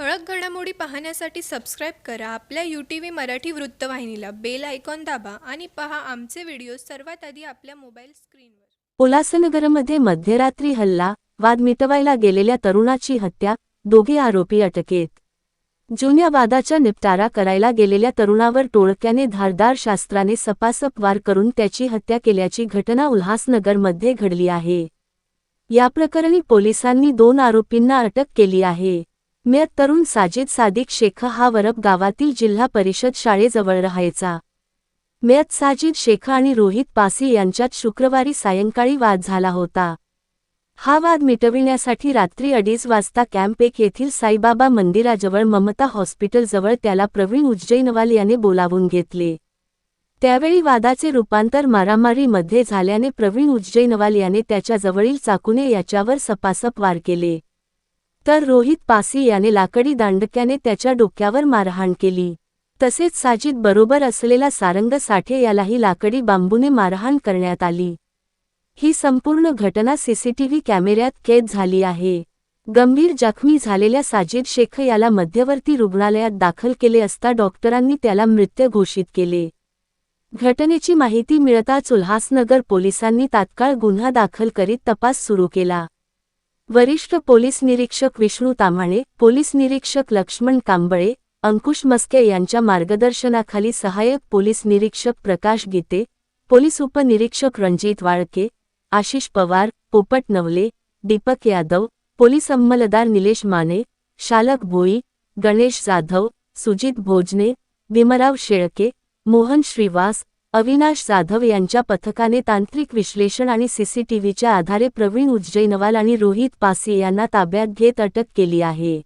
ठळक घडामोडी पाहण्यासाठी सबस्क्राईब करा. आपल्या यू टी व्ही मराठी वृत्तवाहिनीला बेल आयकॉन दाबा आणि पहा आमचे व्हिडिओ सर्वात आधी आपल्या मोबाईल स्क्रीनवर उल्हासनगरमध्ये मध्यरात्री हल्ला वाद मिटवायला गेलेल्या तरुणाची हत्या दोघे आरोपी अटकेत. जुन्या वादाचा निपटारा करायला गेलेल्या तरुणावर टोळक्याने धारदार शास्त्राने सपासप वार करून त्याची हत्या केल्याची घटना उल्हासनगरमध्ये घडली आहे. या प्रकरणी पोलिसांनी दोन आरोपींना अटक केली आहे. मयत तरुण साजिद सादिक शेख हा वरब गावातील जिल्हा परिषद शाळेजवळ राहायचा. मयत साजिद शेख आणि रोहित पासी यांच्यात शुक्रवारी सायंकाळी वाद झाला होता. हा वाद मिटविण्यासाठी रात्री अडीच वाजता कॅम्प एक येथील साईबाबा मंदिराजवळ ममता हॉस्पिटलजवळ त्याला प्रवीण उज्जैनवाल याने बोलावून घेतले. त्यावेळी वादाचे रूपांतर मारामारीमध्ये झाल्याने प्रवीण उज्जैनवाल याने त्याच्याजवळील चाकूने याच्यावर सपासप वार केले. तर रोहित पासी याने लाकडी दांडक्याने त्याच्या डोक्यावर मारहाण केली. तसेच साजिद बरोबर असलेला सारंग साठे यालाही लाकडी बांबूने मारहाण करण्यात आली. ही संपूर्ण घटना सीसीटीव्ही कॅमेऱ्यात कैद झाली आहे. गंभीर जखमी झालेल्या साजिद शेख याला मध्यवर्ती रुग्णालयात दाखल केले असता डॉक्टरांनी त्याला मृत्यू घोषित केले. घटनेची माहिती मिळताच उल्हासनगर पोलिसांनी तात्काळ गुन्हा दाखल करीत तपास सुरू केला. वरिष्ठ पोलीस निरीक्षक विष्णू ताम्हाणे पोलीस निरीक्षक लक्ष्मण कांबळे अंकुश मस्के यांच्या मार्गदर्शनाखाली सहाय्यक पोलीस निरीक्षक प्रकाश गीते पोलीस उपनिरीक्षक रणजित वाळके आशिष पवार पोपट नवले दीपक यादव पोलीस अंमलदार निलेश माने शालक भोई गणेश जाधव सुजित भोजने भीमराव शेळके मोहन श्रीवास अविनाश जाधव यांच्या पथकाने तांत्रिक विश्लेषण आणि सीसीटीव्हीच्या आधारे प्रवीण उज्जैनवाल आणि रोहित पासी यांना ताब्यात घेत अटक केली आहे.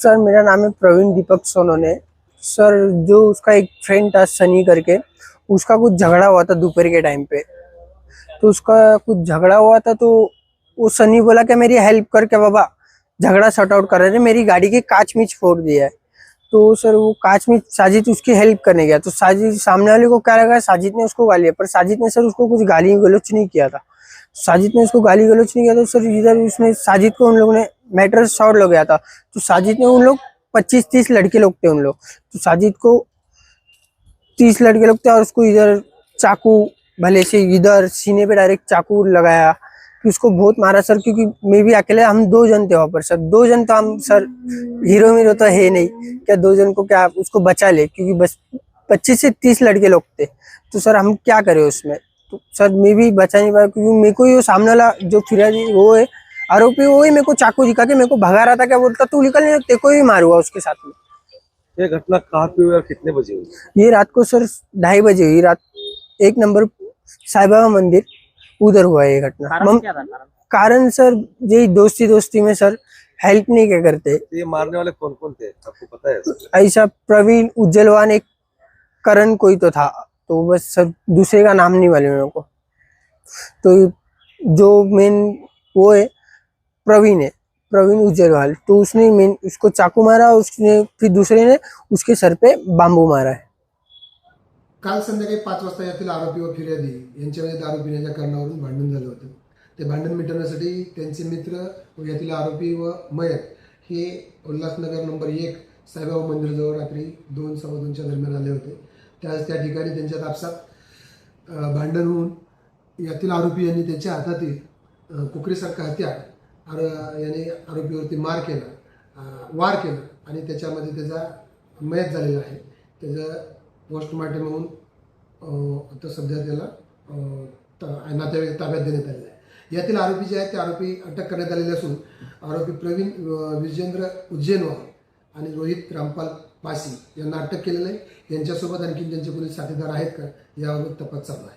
सर, मेरा नाम है प्रवीण दीपक सोनोने सर, जो उसका एक फ्रेंड था सनी करके, उसका कुछ झगड़ा हुआ था दोपहर के टाइम पे। तो उसका कुछ झगड़ा हुआ था तो वो सनी बोला कि मेरी हेल्प करके बाबा? झगड़ा शॉर्ट आउट कर रहे थे, मेरी गाड़ी के कांच मीच फोड़ दिया है। तो सर, वो कांच मीच साजिद उसकी हेल्प करने गया। तो साजिद, सामने वाले को क्या लगा, साजिद ने उसको गाली पर साजिद ने सर उसको कुछ गाली गलोच नहीं किया था। साजिद ने उसको गाली गलोच नहीं किया तो सर इधर उसने, साजिद को उन लोगों ने मैटर शॉर्ट हो गया था। तो साजिद ने उन लोग पच्चीस तीस लड़के लोग थे उन लोग। तो साजिद को तीस लड़के लोग थे और उसको इधर चाकू, भले से इधर सीने पे डायरेक्ट चाकू लगाया कि उसको बहुत मारा सर, क्योंकि मैं भी अकेले, हम दो जन थे वहाँ पर सर। दो जन तो हम सर हीरो मीरो तो है नहीं। क्या दो जन को क्या उसको बचा ले? क्योंकि बस पच्चीस से तीस लड़के लोग थे। तो सर हम क्या करें उसमें? तो सर मैं भी बचा नहीं पाया, क्योंकि मेरे को वो सामने वाला जो फिराजी वो है आरोपी वही मेरे को चाकू दिखा के मेरे को भगा रहा था क्या बोलता तू निकल नहीं तेरे को ही मारूँगा उसके साथ में। ये घटना कहाँ पे हुई और कितने बजे हुई? ये रात को सर ढाई बजे हुई रात एक नंबर साई बाबा मंदिर उधर हुआ ये घटना। कारण सर यही दोस्ती दोस्ती में सर हेल्प नहीं क्या करते। तो ये मारने वाले कौन कौन थे? आपको पता है ऐसा प्रवीण उज्जवलवान एक करण कोई तो था तो बस सर दूसरे का नाम नहीं मालूम मेरे को। तो जो मेन वो है प्रवीण है प्रवीण उज्जरवाल तो उसने मेन उसको चाकू मारा उसने फिर दूसरे ने उसके सर पे बांबू मारा है। काल संध्याकाळी पाच वाजता यातील आरोपी व फिर्यादी यांच्यामध्ये दारू पिण्याच्या कारणावरून भांडण झालं होतं. ते भांडण मिटवण्यासाठी त्यांचे मित्र व यातील आरोपी व मयत हे उल्हासनगर नंबर एक साईबाबा मंदिराजवळ रात्री दोन सव्वा दोनच्या दरम्यान आले होते. त्याच त्या ठिकाणी त्यांच्या तापसात भांडण होऊन यातील आरोपी यांनी त्यांच्या हातातील कुकरीसारखा हत्या हत्यार आर याने आरोपीवरती मार केला वार केला आणि त्याच्यामध्ये त्याचा मयत झालेला आहे. त्याचं पोस्टमार्टम होऊन आता सध्या त्याला नातेवाईक ताब्यात देण्यात आलेलं आहे. यातील आरोपी जे आहेत ते आरोपी अटक करण्यात आलेले असून आरोपी प्रवीण विजेंद्र उज्जैनवार आणि रोहित रामपाल पासी यांना अटक केलेलं आहे. यांच्यासोबत आणखी त्यांचे कोणी साथीदार आहेत का याबाबत तपास चालू आहे.